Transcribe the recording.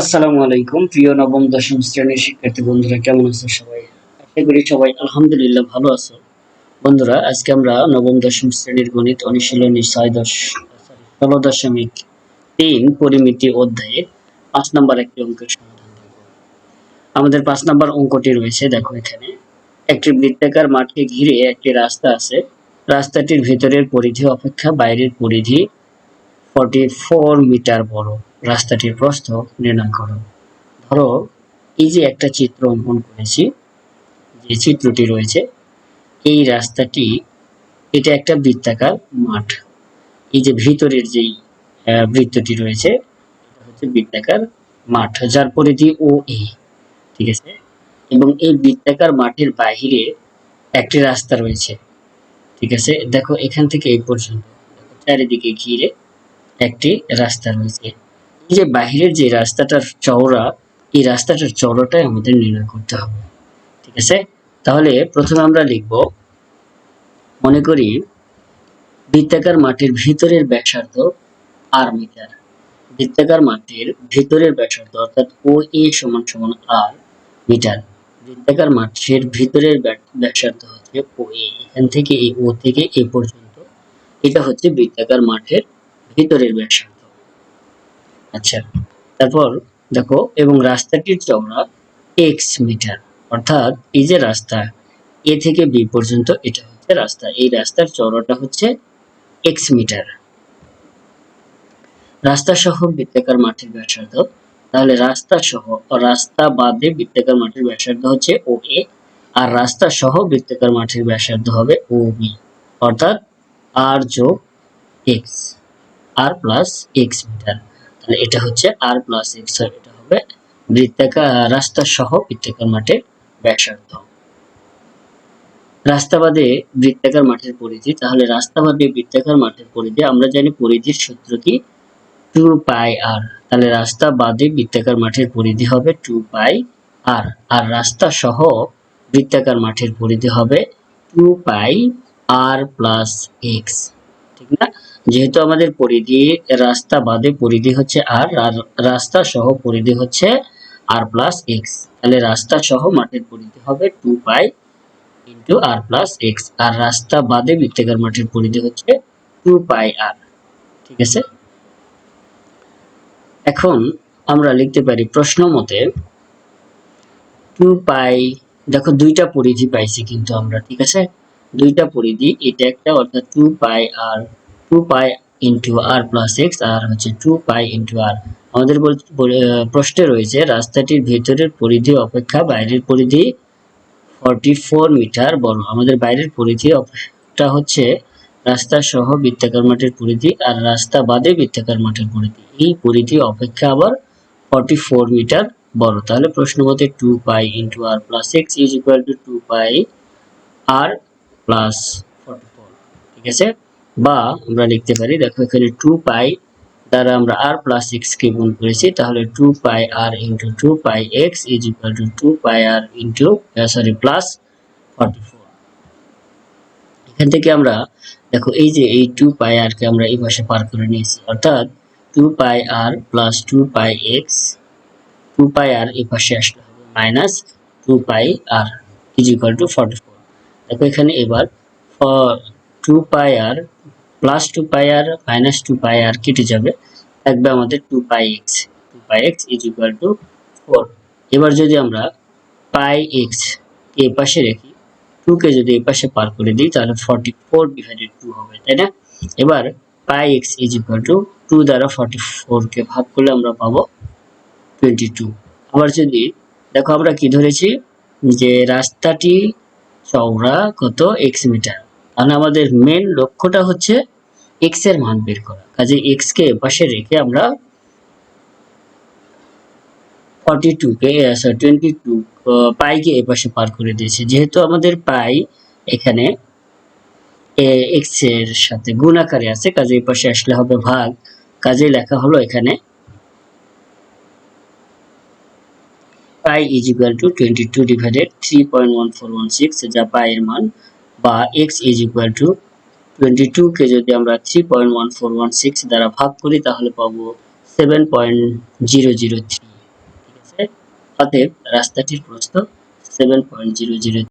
আসসালামু আলাইকুম, প্রিয় নবম, দশম শ্রেণির শিক্ষার্থী বন্ধুরা, কেমন আছো সবাই? আশা করি সবাই আলহামদুলিল্লাহ ভালো আছো। বন্ধুরা, আজকে আমরা নবম, দশম শ্রেণির গণিত অনুশীলনী ছয় দশ ষোলো দশমিক তিন পরিমিতি অধ্যায়ে পাঁচ নম্বর একটি অঙ্কের সমাধান আমাদের পাঁচ নম্বর অঙ্কটি রয়েছে, দেখো এখানে। একটি বৃত্তাকার মাঠকে ঘিরে একটি রাস্তা আছে। রাস্তাটির ভেতরের পরিধি অপেক্ষা বাইরের পরিধি ফর্টি ফোর মিটার বড়। রাস্তাটির প্রস্থ নির্ণয় করো। ধরো, এই যে একটা চিত্র অঙ্কন করেছি, যে চিত্রটি রয়েছে, এই রাস্তাটি, এটা একটা বৃত্তাকার মাঠ। এই যে ভিতরের যেই বৃত্তটি রয়েছে, এটা হচ্ছে বৃত্তাকার মাঠ, যার পরিধি ও এ, ঠিক আছে? এবং এই বৃত্তাকার মাঠের বাহিরে একটি রাস্তা রয়েছে, ঠিক আছে? দেখো, এখান থেকে এই পর্যন্ত চারিদিকে ঘিরে একটি রাস্তা রয়েছে। যে বাহিরের যে রাস্তাটার চওড়া, এই রাস্তাটার চওড়াটাই আমাদের নির্ণয় করতে হবে। ঠিক আছে? তাহলে প্রথমে আমরা লিখব, মনে করি বৃত্তাকার মাটির ভিতরের ব্যাসার্ধ আর মিটার। বৃত্তাকার মাটির ভিতরের ব্যাসার্ধ অর্থাৎ ও এ সমান সমান আর মিটার। বৃত্তাকার মাঠের ভিতরের ব্যাস- ব্যাসার্ধ হচ্ছে ও এ এখান থেকে এই ও থেকে এ পর্যন্ত। এটা হচ্ছে বৃত্তাকার মাঠের ভিতরের ব্যাসার্ধ। আচ্ছা তারপর দেখো, এবং রাস্তাটির চওড়া এক্স মিটার অর্থাৎ এই যে রাস্তা, এ থেকে বি পর্যন্ত এটা হচ্ছে রাস্তা, এই রাস্তার চওড়াটা হচ্ছে এক্স মিটার রাস্তা সহ বৃত্তাকার মাঠের ব্যাসার্ধ, তাহলে রাস্তা সহ, রাস্তা বাদে বৃত্তাকার মাঠের ব্যাসার্ধ হচ্ছে ও এ আর রাস্তা সহ বৃত্তাকার মাঠের ব্যাসার্ধ হবে ও বি অর্থাৎ আর যোগ x r plus x metre এটা হচ্ছে আর প্লাস এক্স আর এটা হবে বৃত্তাকার রাস্তা সহ বৃত্তাকার মাঠের ব্যাসার্ধ। রাস্তা বাদে বৃত্তাকার মাঠের পরিধি, তাহলে রাস্তা বাদে বৃত্তাকার মাঠের পরিধি, আমরা জানি পরিধির সূত্র কি? টু পাই আর তাহলে রাস্তা বাদে বৃত্তাকার মাঠের পরিধি হবে টু পাই আর আর রাস্তা সহ বৃত্তাকার মাঠের পরিধি হবে two pi r plus x ঠিক না? যেহেতু আমাদের পরিধি রাস্তা বাদে পরিধি হচ্ছে আর রাস্তা সহ পরিধি হচ্ছে আর প্লাস এক্স তাহলে রাস্তা সহ মাঠের পরিধি হবে two pi into r plus x আর রাস্তা বাদে বৃত্তাকার মাঠের পরিধি হচ্ছে টু পাই আর ঠিক আছে? এখন আমরা লিখতে পারি প্রশ্ন মতে টু পাই দেখো দুইটা পরিধি পাইছি কিন্তু আমরা, ঠিক আছে? দুইটা পরিধি, এটা একটা অর্থাৎ two pi r two pi into r plus x আর হচ্ছে টু পাই ইন্টু আর আমাদের প্রশ্নে রয়েছে, রাস্তাটির ভেতরের পরিধি অপেক্ষা বাইরের পরিধি ফর্টি ফোর মিটার বড় আমাদের বাইরের পরিধি অপেক্ষা হচ্ছে রাস্তা সহ বৃত্তাকার মাঠের পরিধি আর রাস্তা বাদে বৃত্তাকার মাঠের পরিধি। এই পরিধি অপেক্ষা আবার ফর্টি ফোর মিটার বড় তাহলে প্রশ্ন মতে two pi into r plus x is equal to two pi r plus ঠিক আছে? বা আমরা লিখতে পারি, দেখো এখানে টু পাই দ্বারা আমরা আর প্লাস এক্স কে গুণ করেছি, তাহলে two pi r into two pi x is equal to two pi r into sorry plus forty four এখান থেকে আমরা, দেখো এই যে এই টু পাই আর কে আমরা এই পাশে পার করে নিয়েছি, অর্থাৎ two pi r plus two pi x two pi r এই পাশে আসলে হবে minus two pi r is equal to forty four দেখো এখানে এবার two pi r plus two pi r minus two pi r কেটে যাবে, থাকবে আমাদের two pi x two pi x is equal to four এবার যদি আমরা পাই এক্স এ পাশে রেখি টু কে যদি এই পাশে পার করে দিই, তাহলে ফর্টি ফোর ডিভাইডেড টু হবে, তাই না? এবার pi x is equal to two দ্বারা ফর্টি ফোর কে ভাগ করলে আমরা পাবো টোয়েন্টি টু আবার যদি, দেখো আমরা কি ধরেছি, যে রাস্তাটি চওড়া কত এক্স মিটার তাহলে আমাদের মেন লক্ষ্যটা হচ্ছে এক্সের মান বের করা। কাজে এক্স কে পাশে রেখে আমরা ফর্টি টু কে টোয়েন্টি টু পাইকে এ পাশে পার করে দিয়েছি। যেহেতু আমাদের পাই এখানে এক্সের সাথে গুণ আকারে আছে কাজে এই পাশে আসলে হবে ভাগ। কাজে লেখা হলো এখানে pi is equal to twenty two divided three point one four one six যা পাই এর মান, বা x is equal to twenty two কে যদি আমরা three point one four one six দ্বারা ভাগ করি, তাহলে পাবো seven point zero zero three ঠিক আছে? অতএব রাস্তাটির প্রস্থ সেভেন পয়েন্ট জিরো জিরো